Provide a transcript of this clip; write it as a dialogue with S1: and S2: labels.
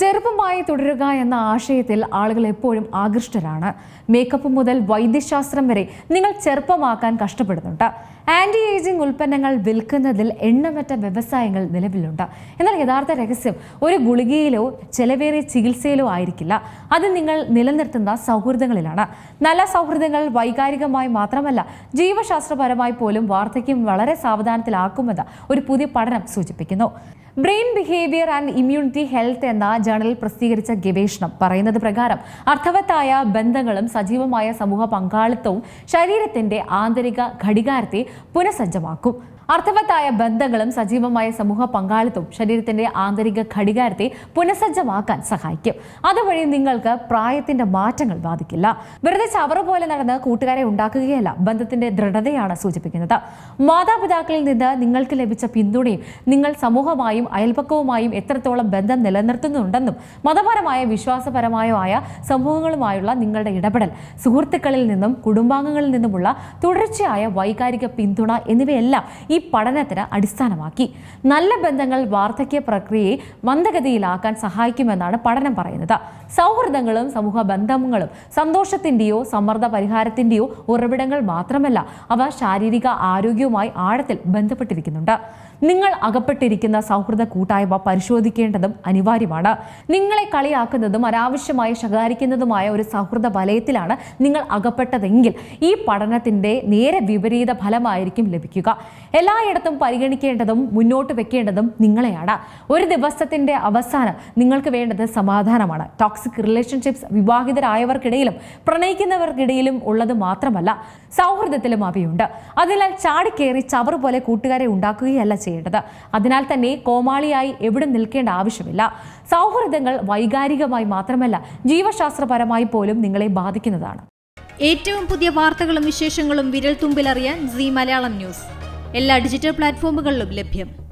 S1: ചെറുപ്പമായി തുടരുക എന്ന ആശയത്തിൽ ആളുകൾ എപ്പോഴും ആകൃഷ്ടരാണ്. മേക്കപ്പ് മുതൽ വൈദ്യശാസ്ത്രം വരെ നിങ്ങൾ ചെറുപ്പമാക്കാൻ കഷ്ടപ്പെടുന്നുണ്ട്. ആന്റി ഏജിംഗ് ഉൽപ്പന്നങ്ങൾ വിൽക്കുന്നതിൽ എണ്ണമറ്റ വ്യവസായങ്ങൾ നിലവിലുണ്ട്. എന്നാൽ യഥാർത്ഥ രഹസ്യം ഒരു ഗുളികയിലോ ചെലവേറിയ ചികിത്സയിലോ ആയിരിക്കില്ല. അത് നിങ്ങൾ നിലനിർത്തുന്ന സൗഹൃദങ്ങളിലാണ്. നല്ല സൗഹൃദങ്ങൾ വൈകാരികമായി മാത്രമല്ല ജീവശാസ്ത്രപരമായി പോലും വാർദ്ധക്യം വളരെ സാവധാനത്തിലാക്കുമെന്ന് ഒരു പുതിയ പഠനം സൂചിപ്പിക്കുന്നു. Brain behaviour and immunity health എന്ന ജേണലിൽ പ്രസിദ്ധീകരിച്ച ഗവേഷണം പറയുന്നത് പ്രകാരം അർത്ഥവത്തായ ബന്ധങ്ങളും സജീവമായ സമൂഹ പങ്കാളിത്തവും ശരീരത്തിന്റെ ആന്തരിക ഘടികാരത്തെ പുനഃസജ്ജമാക്കും. അർത്ഥവത്തായ ബന്ധങ്ങളും സജീവമായ സമൂഹ പങ്കാളിത്തവും ശരീരത്തിന്റെ ആന്തരിക ഘടികാരത്തെ പുനഃസജ്ജമാക്കാൻ സഹായിക്കും. അതുവഴി നിങ്ങൾക്ക് പ്രായത്തിന്റെ മാറ്റങ്ങൾ ബാധിക്കില്ല. വെറുതെ ചവറ് പോലെ നടന്ന് കൂട്ടുകാരെ ഉണ്ടാക്കുകയല്ല ബന്ധത്തിന്റെ ദൃഢതയാണ് സൂചിപ്പിക്കുന്നത്. മാതാപിതാക്കളിൽ നിന്ന് നിങ്ങൾക്ക് ലഭിച്ച പിന്തുണയും നിങ്ങൾ സമൂഹമായും അയൽപക്കവുമായും എത്രത്തോളം ബന്ധം നിലനിർത്തുന്നുണ്ടെന്നും മതപരമായ വിശ്വാസപരമായോ ആയ സമൂഹങ്ങളുമായുള്ള നിങ്ങളുടെ ഇടപെടൽ സുഹൃത്തുക്കളിൽ നിന്നും കുടുംബാംഗങ്ങളിൽ നിന്നുമുള്ള തുടർച്ചയായ വൈകാരിക പിന്തുണ എന്നിവയെല്ലാം ഈ പഠനത്തിന് അടിസ്ഥാനമാക്കി. നല്ല ബന്ധങ്ങൾ വാർദ്ധക്യ പ്രക്രിയയെ മന്ദഗതിയിലാക്കാൻ സഹായിക്കുമെന്നാണ് പഠനം പറയുന്നത്. സൗഹൃദങ്ങളും സമൂഹ ബന്ധങ്ങളും സന്തോഷത്തിന്റെയോ സമ്മർദ്ദ പരിഹാരത്തിന്റെയോ ഉറവിടങ്ങൾ മാത്രമല്ല അവ ശാരീരിക ആരോഗ്യവുമായി ആഴത്തിൽ ബന്ധപ്പെട്ടിരിക്കുന്നുണ്ട്. നിങ്ങൾ അകപ്പെട്ടിരിക്കുന്ന സൗഹൃദ കൂട്ടായ്മ പരിശോധിക്കേണ്ടതും അനിവാര്യമാണ്. നിങ്ങളെ കളിയാക്കുന്നതും അനാവശ്യമായി ശകാരിക്കുന്നതുമായ ഒരു സൗഹൃദ വലയത്തിലാണ് നിങ്ങൾ അകപ്പെട്ടതെങ്കിൽ ഈ പഠനത്തിന്റെ നേരെ വിപരീത ഫലമായിരിക്കും ലഭിക്കുക. എല്ലായിടത്തും പരിഗണിക്കേണ്ടതും മുന്നോട്ട് വെക്കേണ്ടതും നിങ്ങളെയാണ്. ഒരു ദിവസത്തിന്റെ അവസാനം നിങ്ങൾക്ക് വേണ്ടത് സമാധാനമാണ്. ടോക്സിക് റിലേഷൻഷിപ്സ് വിവാഹിതരായവർക്കിടയിലും പ്രണയിക്കുന്നവർക്കിടയിലും ഉള്ളത് മാത്രമല്ല സൗഹൃദത്തിലും അവയുണ്ട്. അതിനാൽ ചാടിക്കേറി ചവറ് പോലെ കൂട്ടുകാരെ ഉണ്ടാക്കുകയല്ല ചെയ്യേണ്ടത്. അതിനാൽ തന്നെ കോമാളിയായി എവിടെ നിൽക്കേണ്ട ആവശ്യമില്ല. സൗഹൃദങ്ങൾ വൈകാരികമായി മാത്രമല്ല ജീവശാസ്ത്രപരമായി പോലും നിങ്ങളെ ബാധിക്കുന്നതാണ്.
S2: ഏറ്റവും പുതിയ വാർത്തകളും വിശേഷങ്ങളും വിരൽ തുമ്പിലറിയാൻ സി മലയാളം ന്യൂസ്. എല്ലാ ഡിജിറ്റൽ പ്ലാറ്റ്ഫോമുകളിലും ലഭ്യം.